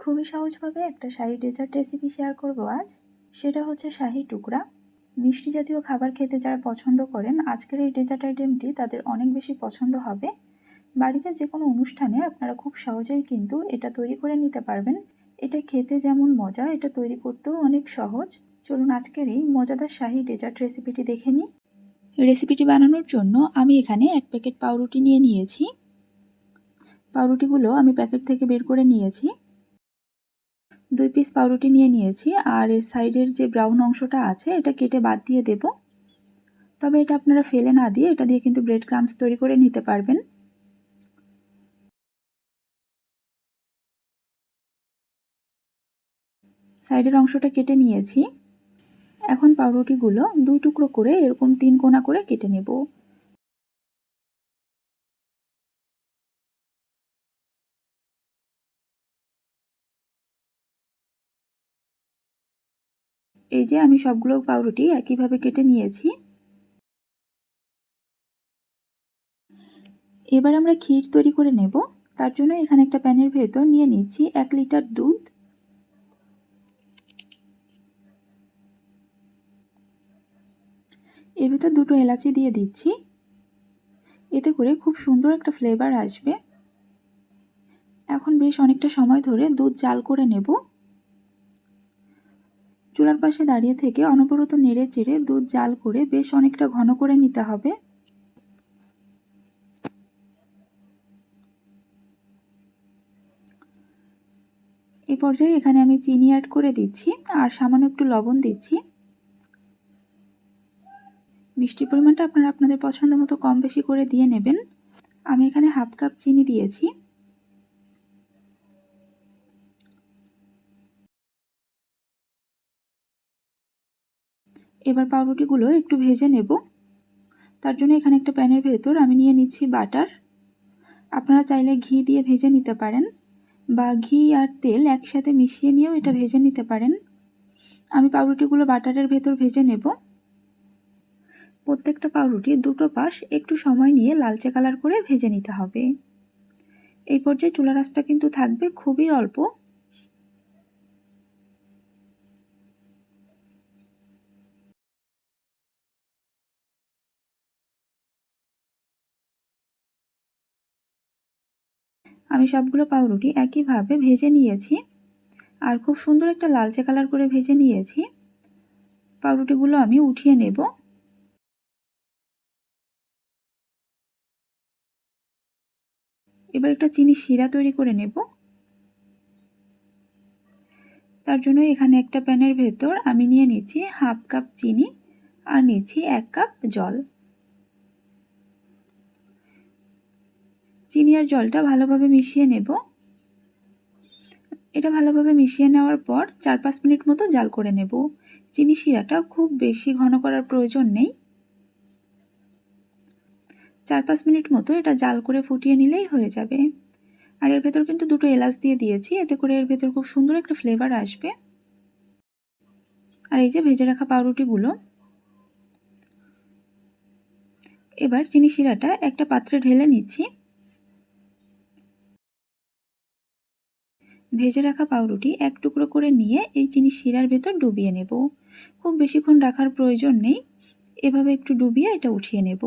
খুবই সহজভাবে একটা শাহি ডেজার্ট রেসিপি শেয়ার করব আজ। সেটা হচ্ছে শাহি টুকরা। মিষ্টি জাতীয় খাবার খেতে যারা পছন্দ করেন, আজকের এই ডেজার্ট আইটেমটি তাদের অনেক বেশি পছন্দ হবে। বাড়িতে যে কোনো অনুষ্ঠানে আপনারা খুব সহজেই কিন্তু এটা তৈরি করে নিতে পারবেন। এটা খেতে যেমন মজা, এটা তৈরি করতেও অনেক সহজ। চলুন আজকের এই মজাদার শাহি ডেজার্ট রেসিপিটি দেখে নিই। রেসিপিটি বানানোর জন্য আমি এখানে এক প্যাকেট পাউরুটি নিয়ে নিয়েছি। পাউরুটিগুলো আমি প্যাকেট থেকে বের করে নিয়েছি। দুই পিস পাউরুটি নিয়ে নিয়েছি, আর এর সাইডের যে ব্রাউন অংশটা আছে, এটা কেটে বাদ দিয়ে দেব। তবে এটা আপনারা ফেলে না দিয়ে এটা দিয়ে কিন্তু ব্রেড ক্রামস তৈরি করে নিতে পারবেন। সাইডের অংশটা কেটে নিয়েছি। এখন পাউরুটিগুলো দুই টুকরো করে এরকম তিন কোনা করে কেটে নেব। এই যে আমি সবগুলো পাউরুটি একইভাবে কেটে নিয়েছি। এবার আমরা ক্ষীর তৈরি করে নেব। তার জন্য এখানে একটা প্যানের ভেতর নিয়ে নিচ্ছি এক লিটার দুধ। এর ভেতর দুটো এলাচি দিয়ে দিচ্ছি। এতে করে খুব সুন্দর একটা ফ্লেভার আসবে। এখন বেশ অনেকটা সময় ধরে দুধ জাল করে নেব। চুলার পাশে দাঁড়িয়ে থেকে অনবরত নেড়ে চেড়ে দুধ জাল করে বেশ অনেকটা ঘন করে নিতে হবে। এই পর্যায়ে এখানে আমি চিনি অ্যাড করে দিচ্ছি আর সামান্য একটু লবণ দিচ্ছি। মিষ্টির পরিমাণটা আপনারা আপনাদের পছন্দ মতো কম বেশি করে দিয়ে নেবেন। আমি এখানে হাফ কাপ চিনি দিয়েছি। এবার পাউরুটিগুলো একটু ভেজে নেব। তার জন্য এখানে একটা প্যানের ভেতর আমি নিয়ে নিচ্ছি বাটার। আপনারা চাইলে ঘি দিয়ে ভেজে নিতে পারেন বা ঘি আর তেল একসাথে মিশিয়ে নিয়েও এটা ভেজে নিতে পারেন। আমি পাউরুটিগুলো বাটারের ভেতর ভেজে নেব। প্রত্যেকটা পাউরুটি দুটো পাশ একটু সময় নিয়ে লালচে কালার করে ভেজে নিতে হবে। এই পর্যায়ে চুলা রাসটা কিন্তু থাকবে খুবই অল্প। আমি সবগুলো পাউরুটি একইভাবে ভেজে নিয়েছি আর খুব সুন্দর একটা লালচে কালার করে ভেজে নিয়েছি। পাউরুটিগুলো আমি উঠিয়ে নেব। এবার একটা চিনি শিরা তৈরি করে নেব। তার জন্য এখানে একটা প্যানের ভেতর আমি নিয়ে নিচ্ছি হাফ কাপ চিনি আর নিচ্ছি এক কাপ জল। চিনি আর জলটা ভালোভাবে মিশিয়ে নেব। এটা ভালোভাবে মিশিয়ে নেওয়ার পর চার পাঁচ মিনিট মতো জাল করে নেব। চিনি শিরাটা খুব বেশি ঘন করার প্রয়োজন নেই। চার পাঁচ মিনিট মতো এটা জাল করে ফুটিয়ে নিলেই হয়ে যাবে। আর এর ভেতর কিন্তু দুটো এলাচ দিয়ে দিয়েছি, এতে করে এর ভেতর খুব সুন্দর একটা ফ্লেভার আসবে। আর এই যে ভেজে রাখা পাউরুটিগুলো। এবার চিনি শিরাটা একটা পাত্রে ঢেলে নিচ্ছি। ভেজে রাখা পাউরুটি এক টুকরো করে নিয়ে এই চিনি শিরার ভেতর ডুবিয়ে নেব। খুব বেশিক্ষণ রাখার প্রয়োজন নেই। এভাবে একটু ডুবিয়ে এটা উঠিয়ে নেব।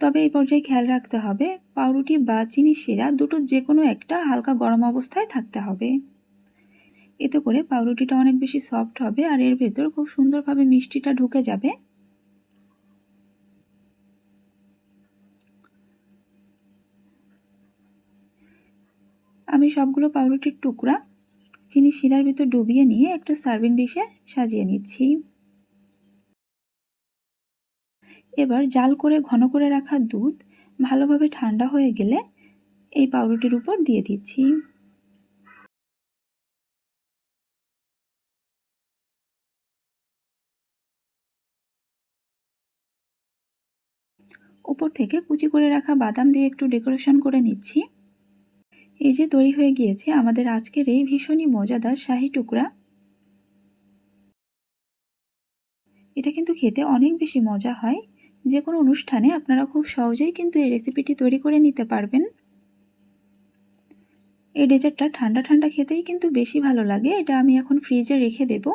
তবে এই পর্যায়ে খেয়াল রাখতে হবে, পাউরুটি বা চিনি শিরা দুটো যে কোনো একটা হালকা গরম অবস্থায় থাকতে হবে। এতে করে পাউরুটিটা অনেক বেশি সফট হবে আর এর ভেতর খুব সুন্দরভাবে মিষ্টিটা ঢুকে যাবে। আমি সবগুলো পাউরুটির টুকরা চিনি শিরার ভিতর ডুবিয়ে নিয়ে একটা সার্ভিং ডিশে সাজিয়ে নিচ্ছি। এবার জাল করে ঘন করে রাখা দুধ ভালোভাবে ঠান্ডা হয়ে গেলে এই পাউরুটির উপর দিয়ে দিচ্ছি। উপর থেকে কুচি করে রাখা বাদাম দিয়ে একটু ডেকোরেশন করে নিচ্ছি। এই যে তৈরি হয়ে গিয়েছে, আমাদের আজকের এই ভীষণই মজাদার শাহি টুকরা। এটা কিন্তু খেতে অনেক বেশি মজা হয়। যে কোনো অনুষ্ঠানে আপনারা খুব সহজেই কিন্তু এই রেসিপিটি তৈরি করে নিতে পারবেন। এই ডেজার্টটা ঠান্ডা ঠান্ডা খেতেই কিন্তু বেশি ভালো লাগে। এটা আমি এখন ফ্রিজে রেখে দেবো।